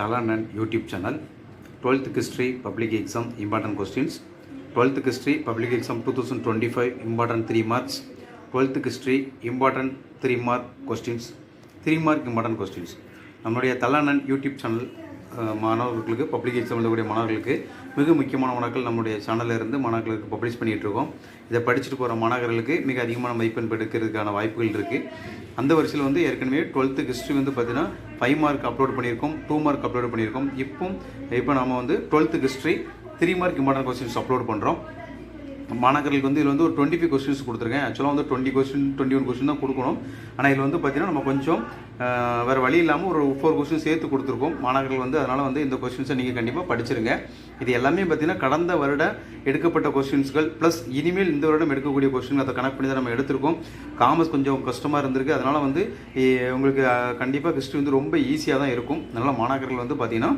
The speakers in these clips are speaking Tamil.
தலானன் YouTube channel twelfth history public exam important questions twelfth history public exam two thousand twenty five important three marks twelfth history important three mark questions three mark important questions நம்மளுடைய தலானன் யூடியூப் சேனல் மாணவர்களுக்கு பப்ளிக் எக்ஸாம் எழுதக்கூடிய மாணவர்களுக்கு மிக முக்கியமான வினாக்கள் நம்முடைய சேனலில் இருந்து மாணவர்களுக்கு பப்ளிஷ் பண்ணிகிட்டு இருக்கோம். இதை படிச்சுட்டு போகிற மாணவர்களுக்கு மிக அதிகமான மதிப்பெண் எடுக்கிறதுக்கான வாய்ப்புகள் இருக்குது அந்த வரிசையில் வந்து ஏற்கனவே டுவெல்த்து ஹிஸ்ட்ரி வந்து பார்த்தீங்கன்னா ஃபைவ் மார்க் அப்லோட் பண்ணியிருக்கோம் டூ மார்க் அப்லோட் பண்ணியிருக்கோம். இப்போ இப்போ நம்ம வந்து twelfth history three mark important questions upload பண்ணுறோம் மாணவர்களுக்கு வந்து இதில் வந்து ஒரு டுவெண்ட்டி ஃபைவ் கொஸ்டின்ஸ் கொடுத்துருக்கேன் ஆக்சுவலாக வந்து twenty question twenty one question தான் கொடுக்கணும். ஆனால் இதில் வந்து பார்த்தீங்கன்னா நம்ம கொஞ்சம் வேறு வழி இல்லாமல் ஒரு ஃபோர் கொஸ்டின் சேர்த்து கொடுத்துருக்கோம். மாணவர்கள் வந்து அதனால் வந்து இந்த கொஸ்டின்ஸை நீங்கள் கண்டிப்பாக படிச்சிருங்க. இது எல்லாமே பார்த்தீங்கன்னா கடந்த வருட எடுக்கப்பட்ட கொஸ்டின்ஸ்கள் ப்ளஸ் இனிமேல் இந்த வருடம் எடுக்கக்கூடிய கொஸ்டின் அதை கனெக்ட் பண்ணி தான் நம்ம எடுத்திருக்கோம். காமர்ஸ் கொஞ்சம் கஷ்டமாக இருந்திருக்கு. அதனால் வந்து உங்களுக்கு கண்டிப்பாக ஹிஸ்ட்ரி வந்து ரொம்ப ஈஸியாக தான் இருக்கும். அதனால் மாணவர்கள் வந்து பார்த்தீங்கன்னா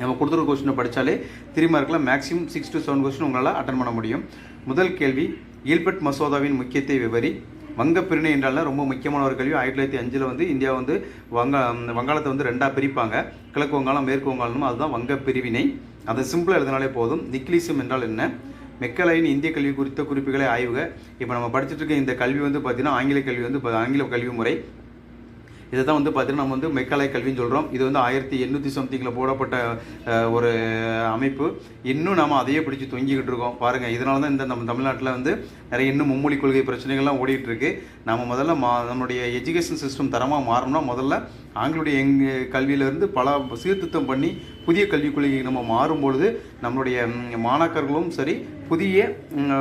நம்ம கொடுத்துருக்க கொஸ்டினை படித்தாலே த்ரீ மார்க்கில் maximum six to seven question உங்களால் அட்டன் பண்ண முடியும். முதல் கேள்வி ஈல்பட் மசோதாவின் முக்கியத்தை விவரி. வங்கப்பிரிணை என்றால்னா ரொம்ப முக்கியமான ஒரு கேள்வி ஆயிரத்தி தொள்ளாயிரத்தி அஞ்சில் வந்து இந்தியா வந்து வங்க வங்காளத்தை வந்து ரெண்டாக பிரிப்பாங்க. கிழக்கு வங்காளம் மேற்கு வங்காளம் அதுதான் வங்க பிரிவினை அதை சிம்பிளாக எழுதினாலே போதும். நிக்லிசம் என்றால் என்ன? மெக்கலையின் இந்திய கல்வி குறித்த குறிப்புகளை ஆய்வுக. இப்போ நம்ம படிச்சுட்டு இருக்க இந்த கல்வி வந்து பார்த்தீங்கன்னா ஆங்கில கல்வி வந்து ஆங்கில கல்வி முறை. இதை தான் வந்து பார்த்தீங்கன்னா நம்ம வந்து மெக்காலை கல்வின்னு சொல்கிறோம் இது வந்து ஆயிரத்தி எண்ணூற்றி சம்திங்கில் போடப்பட்ட ஒரு அமைப்பு. இன்னும் நாம் அதையே பிடிச்சி தொங்கிக்கிட்டு இருக்கோம். பாருங்கள் இதனால தான் இந்த நம்ம தமிழ்நாட்டில் வந்து நிறைய இன்னும் மும்மொழி கொள்கை பிரச்சனைகள்லாம் ஓடிட்டு இருக்கு. நம்ம முதல்ல மா நம்மளுடைய எஜுகேஷன் சிஸ்டம் தரமாக மாறணும்னா முதல்ல ஆங்களுடைய எங் கல்வியிலேருந்து பல சீர்திருத்தம் பண்ணி புதிய கல்விக் கொள்கை நம்ம மாறும் பொழுது நம்மளுடைய மாணாக்கர்களும் சரி புதிய ம்,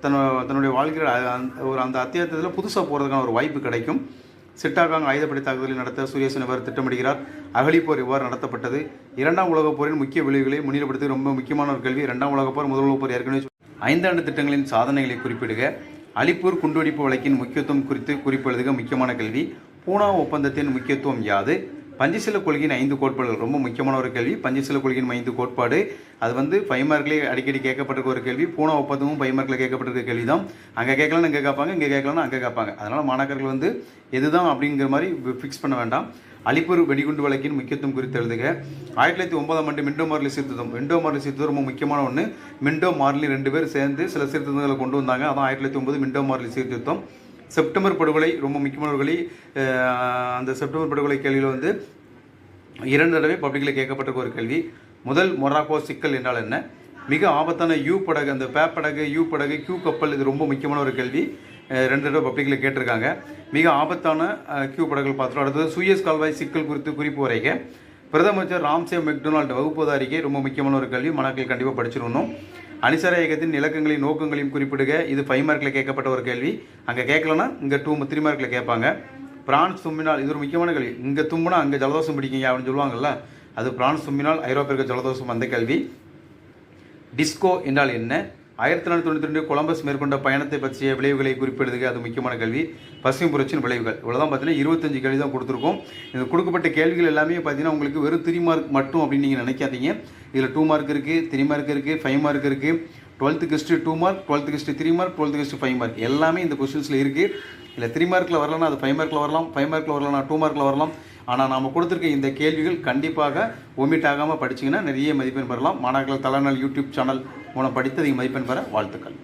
தன்னுடைய வாழ்க்கையில் அந்த- ஒரு அந்த அத்தியாயத்தில் புதுசாக போகிறதுக்கான ஒரு வாய்ப்பு கிடைக்கும். சிட்டாகாங் ஆயுதப்படை தாக்குதலை நடத்த சூரியசன் இவர் திட்டமிடுகிறார். அகழிப்போர் இவ்வாறு நடத்தப்பட்டது. இரண்டாம் உலகப் போரின் முக்கிய விளைவுகளை முன்னிலைப்படுத்தி ரொம்ப முக்கியமான ஒரு கேள்வி. இரண்டாம் உலகப் போர் முதல் உலகப் போர் ஏற்கனவே ஐந்தாண்டு திட்டங்களின் சாதனைகளை குறிப்பிடுக. அலிப்பூர் குண்டுவெடிப்பு வழக்கின் முக்கியத்துவம் குறித்து குறிப்பு முக்கியமான கேள்வி. பூனா ஒப்பந்தத்தின் முக்கியத்துவம் யாது? பஞ்சசீல கொள்கையின் ஐந்து கோட்பாடுகள் ரொம்ப முக்கியமான ஒரு கேள்வி. பஞ்சசீல கொள்கையின் ஐந்து கோட்பாடு. அது வந்து ஃபைவ் அடிக்கடி கேட்கப்பட்டிருக்க ஒரு கேள்வி. பூனா ஒப்பந்தமும் ஃபைவ் கேட்கப்பட்டிருக்க கேள்வி தான் அங்கே கேட்கலன்னு இங்கே கேட்பாங்க இங்கே கேட்கலன்னு அங்கே கேட்பாங்க. அதனால் மாணாக்கர்கள் வந்து எதுதான் அப்படிங்கிற மாதிரி ஃபிக்ஸ் பண்ண வேண்டாம். அலிப்பூர் வெடிகுண்டு வழக்கின் முக்கியத்துவம் குறித்து எழுதுக. ஆயிரத்தி தொள்ளாயிரத்தி ஒன்பதாம் ஆண்டு மிண்டோ மார்லி சீர்திருத்தம். மிண்டோ மார்லி சீர்திருத்தம் ரொம்ப முக்கியமான ஒன்று மிண்டோ மார்லி ரெண்டு பேர் சேர்ந்து சில சீர்திருத்தங்களை கொண்டு வந்தாங்க. அதான் ஆயிரத்தி தொள்ளாயிரத்தி ஒன்பது மிண்டோ மார்லி சீர்திருத்தம். செப்டம்பர் படுகொலை ரொம்ப முக்கியமான ஒரு அந்த செப்டம்பர் படுகொலை கேள்வியில் வந்து இரண்டு தடவை பப்ளிக்கில் கேட்கப்பட்டிருக்க ஒரு கேள்வி. முதல் மொராக்கோ சிக்கல் என்றால் என்ன? மிக ஆபத்தான யூ படகு அந்த பே படகு யூ படகு கியூ கப்பல் இது ரொம்ப முக்கியமான ஒரு கேள்வி. ரெண்டு தடவை பப்ளிக்கில் கேட்டிருக்காங்க. மிக ஆபத்தான கியூ படகுகள் பார்த்துருவோம் அடுத்தது சூயஸ் கால்வாய் சிக்கல் குறித்து குறிப்பு வரைக்க பிரதமர் ராம்சே மெக்டொனால்டு வகுப்பது அறிக்கை ரொம்ப முக்கியமான ஒரு கல்வி மாணவர்கள் கண்டிப்பாக படிச்சிடணும் அணிசர இயக்கத்தின் இலக்கங்களையும் நோக்கங்களையும் குறிப்பிடுக. இது ஃபைவ் மார்க்கில் கேட்கப்பட்ட ஒரு கேள்வி. அங்கே கேட்கலன்னா இங்கே டூ த்ரீ மார்க்கில் கேட்பாங்க. பிரான்ஸ் தும்பினால் இது ஒரு முக்கியமான கேள்வி. இங்கே தும்புனா அங்கே ஜலதோஷம் பிடிக்குங்க அப்படின்னு சொல்லுவாங்கல்ல அது பிரான்ஸ் தும்பினால் ஐரோப்பியர்கள் ஜலதோஷம் அந்த கேள்வி. டிஸ்கோ என்றால் என்ன? ஆயிரத்தி தொள்ளாயிரத்தி தொண்ணூற்றி ரெண்டு கொலம்பஸ் மேற்கொண்ட பயணத்தை பற்றிய விளைவுகளை குறிப்பிடுதுக அது முக்கியமான கேள்வி பசுமை புரட்சியின் விளைவுகள். இவ்வளோதான் பார்த்தீங்கன்னா இருபத்தஞ்சு கேள்வி தான் கொடுத்துருக்கோம். இது கொடுக்கப்பட்ட கேள்விகள் எல்லாமே பார்த்தீங்கன்னா உங்களுக்கு வெறும் த்ரீ மார்க் மட்டும் அப்படின்னு நீங்கள் நினைக்காதீங்க. இதில் டூ மார்க் இருக்குது த்ரீ மார்க் இருக்குது ஃபைவ் மார்க் இருக்குது twelfth guess two mark twelfth guess three mark twelfth guess five mark எல்லாமே இந்த கொஸ்டின்ஸில் இருக்குது இல்லை த்ரீ மார்க்கில் வரலன்னா அது ஃபைவ் மார்க்கில் வரலாம் ஃபைவ் மார்க்கில் வரலன்னா டூ மார்க்கில் வரலாம். ஆனால் நாம் கொடுத்துருக்க இந்த கேள்விகள் கண்டிப்பாக ஒமிட் ஆகாமல் படிச்சிங்கன்னா நிறைய மதிப்பெண் பெறலாம். மாணவர்கள் தலைநாள் யூடியூப் சேனல் மூலம் படித்து அதிக மதிப்பெண் பெற வாழ்த்துக்கள்.